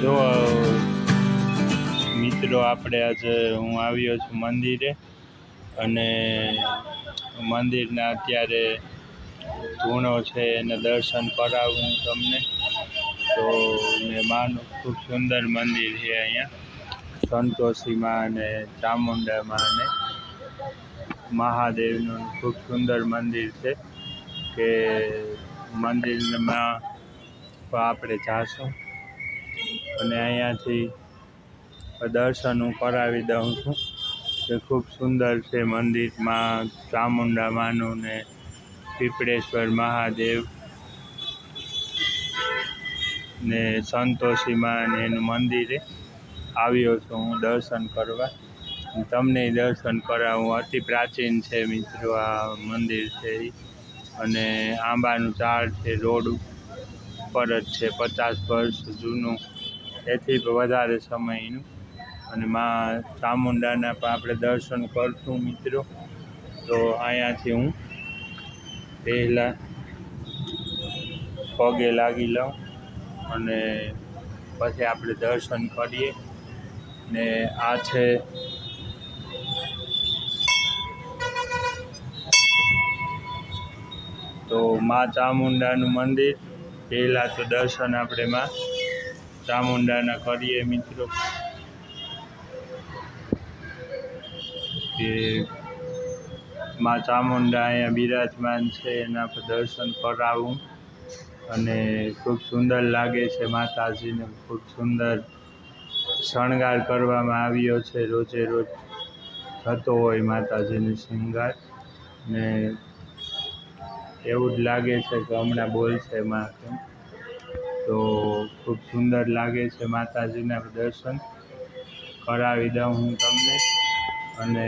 જો મિત્રો, આપણે આજે હું આવ્યો છું મંદિરે અને મંદિરના અત્યારે ધૂણો છે એને દર્શન કરાવું તમને. તો મેં માનું, ખૂબ સુંદર મંદિર છે અહીંયા. સંતોષીમાં અને ચામુંડામાં અને મહાદેવનું ખૂબ સુંદર મંદિર છે કે મંદિરમાં આપણે જાશું. અને અહીંયાથી દર્શન હું કરાવી દઉં છું. તે ખૂબ સુંદર છે મંદિરમાં ચામુંડા, માનું ને પીપળેશ્વર, મહાદેવ ને સંતોષીમાં ને એનું મંદિરે આવ્યો છું હું દર્શન કરવા. તમને દર્શન કરાવું. અતિ પ્રાચીન છે મિત્રો આ મંદિર છે. અને આંબાનું ઝાડ છે, રોડ ઉપર જ છે, પચાસ વર્ષ જૂનું. એથી વધારે સમયનું. અને માં ચામુંડાના પણ આપણે દર્શન કરશું મિત્રો. તો અહીંયાથી હું પહેલાં પગે લાગી લઉં અને પછી આપણે દર્શન કરીએ. ને આ છે તો માં ચામુંડાનું મંદિર. પહેલાં તો દર્શન આપણે માં ચામુંડાના કરીએ મિત્રો. કે માં ચામુંડા અહીંયા બિરાજમાન છે, એના પર દર્શન કરાવું. અને ખૂબ સુંદર લાગે છે માતાજીને, ખૂબ સુંદર શણગાર કરવામાં આવ્યો છે. રોજે રોજ થતો હોય માતાજીનો શણગાર. ને એવું જ લાગે છે કે હમણાં બોલશે માં. તો ખૂબ સુંદર લાગે છે માતાજીના દર્શન. કરાવી દઉં હું તમને અને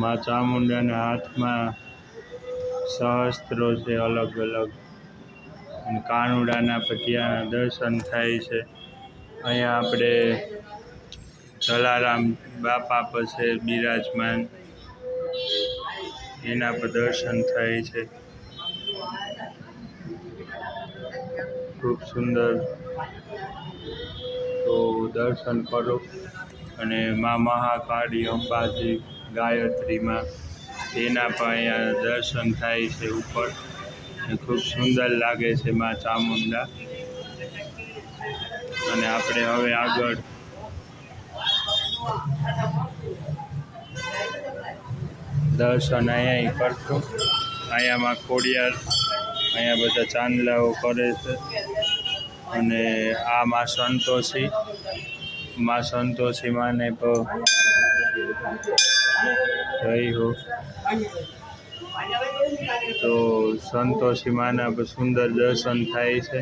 મા ચામુંડાના હાથમાં સહસ્ત્રો છે અલગ અલગ. અને કાનુડાના ત્યાં દર્શન થાય છે. અહીંયા આપણે જલારામ બાપા પર બિરાજમાન. એના પર દર્શન થાય છે. ખૂબ સુંદર. તો દર્શન કરો. અને મા મહાકાળી અંબાજી ગાયત્રીમાં તેના પણ દર્શન થાય છે ઉપર. ખૂબ સુંદર લાગે છે મા ચામુંડા. અને આપણે હવે આગળ દર્શન અહીંયા કરશું. અહીંયામાં ખોડિયાર, અહીંયા બધા ચાંદલાઓ કરે છે. અને આ મા સંતોષી મા સંતોષી માને જય હો. તો સંતોષી માના પણ સુંદર દર્શન થાય છે.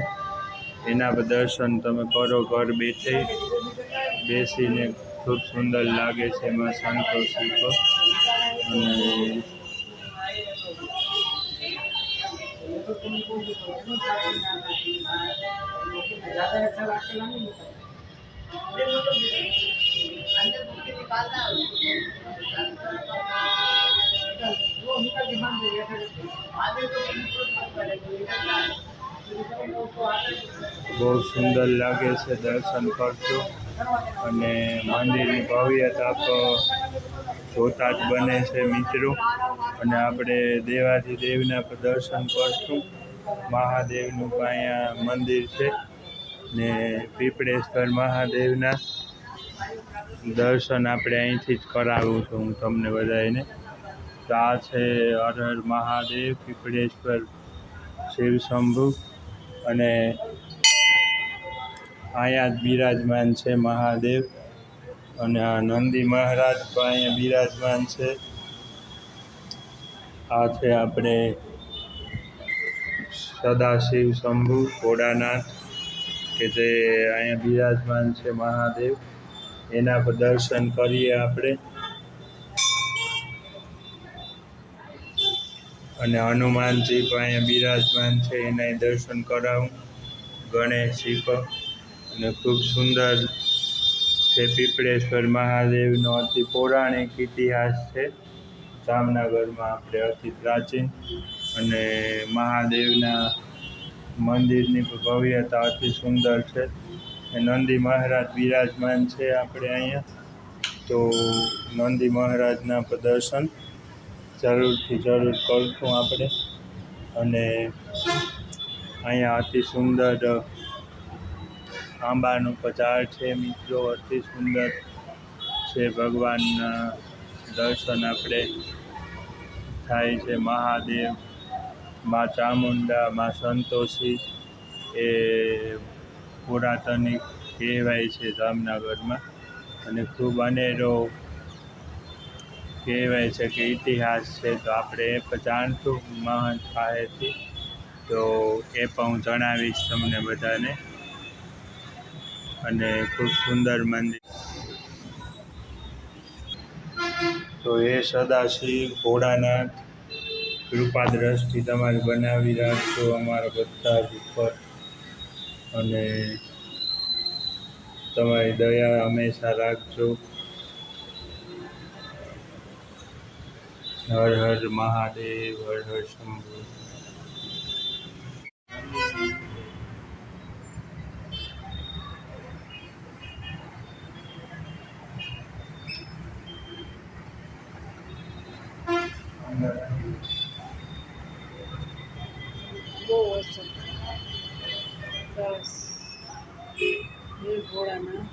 એના દર્શન તમે કરો, ઘર બેઠે બેસીને ખૂબ સુંદર લાગે છે એમાં સંતોષી તો અને બહુ સુંદર લાગે છે દર્શન કરજો. અને મંદિરની ભવ્યતા તો જોતા જ બને છે મિત્રો. અને આપણે દેવાથી દેવના દર્શન કરશું. મહાદેવનું પણ અહીંયા મંદિર છે ને પીપળેશ્વર મહાદેવના. દર્શન આપણે અહીંથી જ કરાવું છું હું તમને બધાને તો આ છે હર હર મહાદેવ, પીપળેશ્વર, શિવ શંભુ અને અહીંયા જ બિરાજમાન છે મહાદેવ અને આ નંદી મહારાજ પણ અહીંયા બિરાજમાન છે. આ છે આપણે સદાશિવ શંભુ, ભોળાનાથ, કે જે અહીંયા બિરાજમાન છે મહાદેવ. એના પર દર્શન કરીએ આપણે. અને હનુમાનજી પણ અહીંયા બિરાજમાન છે એના દર્શન કરાવું. ગણેશજી પણ. અને ખૂબ સુંદર છે, પીપળેશ્વર મહાદેવનો અતિ પૌરાણિક ઇતિહાસ છે. જામનગરમાં આપણે અતિ પ્રાચીન અને મહાદેવના મંદિરની ભવ્યતા અતિ સુંદર છે. નંદી મહારાજ બિરાજમાન છે આપણે અહીંયા. તો નંદી મહારાજના પ્રદર્શન જરૂરથી જરૂર કરશું આપણે. અને અહીંયા અતિ સુંદર આંબાનું પચાર છે મિત્રો, અતિ સુંદર છે ભગવાનના દર્શન આપણે થાય છે. મહાદેવ, મા ચામુંડા, મા સંતોષી એ પુરાતનિક કહેવાય છે જામનગરમાં. અને ખૂબ અનેરો કહેવાય છે કે ઇતિહાસ છે, તો આપણે એ પણ જાણશું મહંત પાસેથી તો એ પણ હું જણાવીશ તમને બધાને. અને ખૂબ સુંદર મંદિર. તો એ સદાશિવ ભોળાનાથ કૃપા દ્રષ્ટિ તમારી બનાવી રાખજો અમારા બધા ઉપર. અને તમારી દયા હંમેશા રાખજો. હર હર મહાદેવ હર હર શંભુ બહુ ઓછો બસ હે ભોળાનાથ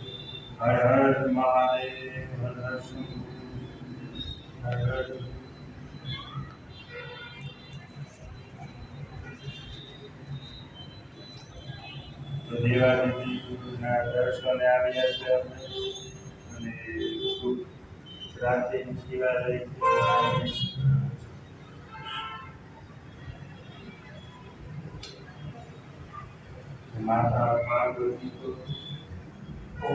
હર હર મહાદેવ હર હર હર છે અને ખૂબ પ્રાચીન શિવાલય માતા પાર્વતી તો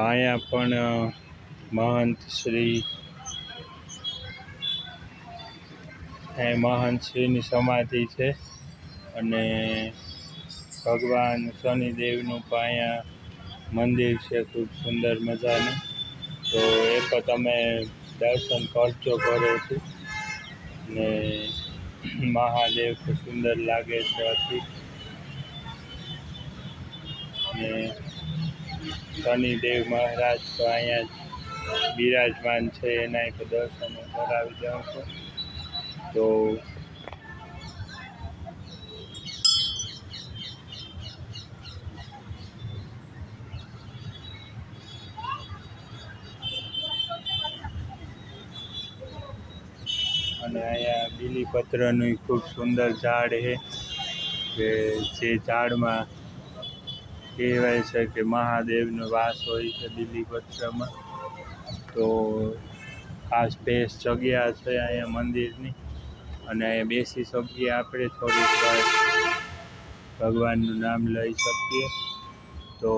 અહીંયા પણ મહંત શ્રી અહીંયા મહંત શ્રીની સમાધિ છે અને ભગવાન શનિદેવનું પણ અહીંયા મંદિર છે, ખૂબ સુંદર મજાનું. તો એ પણ તમે દર્શન કરજો ઘરેથી. ને મહાદેવ ખૂબ સુંદર લાગે છે અતિ. ને શનિદેવ મહારાજ તો અહીંયા બિરાજમાન છે, એના એક દર્શન કરાવી દઉં છું. તો અને અહીંયા બીલીપત્રનું ખૂબ સુંદર ઝાડ છે, કે જે ઝાડમાં કહેવાય છે કે મહાદેવનો વાસ હોય છે બીલીપત્રમાં. તો આ સ્પેસ જગ્યા છે અહીંયા મંદિરની, અને અહીંયા બેસી શકીએ આપણે થોડીક વાર. ભગવાનનું નામ લઈ શકીએ. તો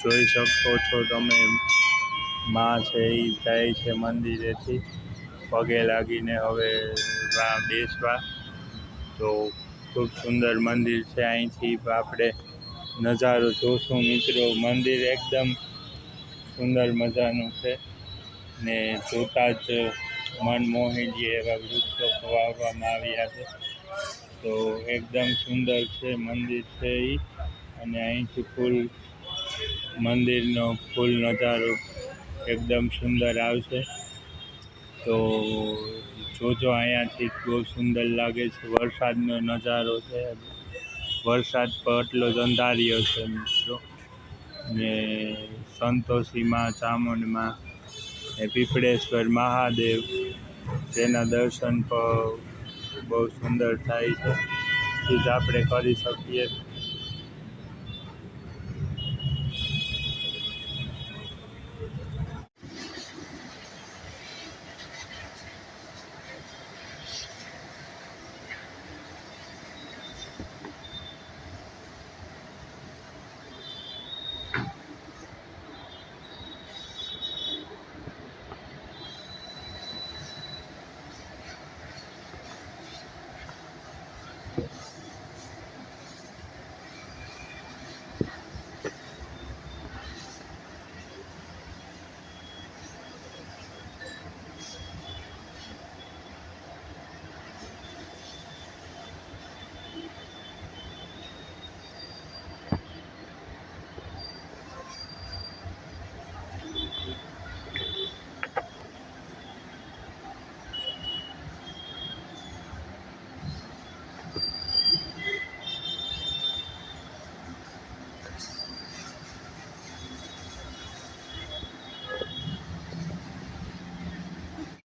જોઈ શકો છો તમે, માં છે એ જાય છે મંદિરેથી. પગે લાગીને હવે બેસવા. તો ખૂબ સુંદર મંદિર છે અહીંથી આપણે નજારો જોશું મિત્રો. મંદિર એકદમ સુંદર મજાનું છે. ને જોતાં જ મન મોહી એવા વૃક્ષો વાવવામાં આવ્યા છે. તો એકદમ સુંદર છે મંદિર છે એ અને અહીંથી ફૂલ મંદિરનો ફૂલ નજારો એકદમ સુંદર આવશે. તો જોજો અહીંયાથી બહુ સુંદર લાગે છે. વરસાદનો નજારો છે. વરસાદ પર એટલો જ અંધાર્યો છે મિત્રો. ને સંતોષીમાં, ચામુંડમાં ને પીપળેશ્વર મહાદેવ જેના દર્શન પણ બહુ સુંદર થાય છે. એ જ આપણે કરી શકીએ.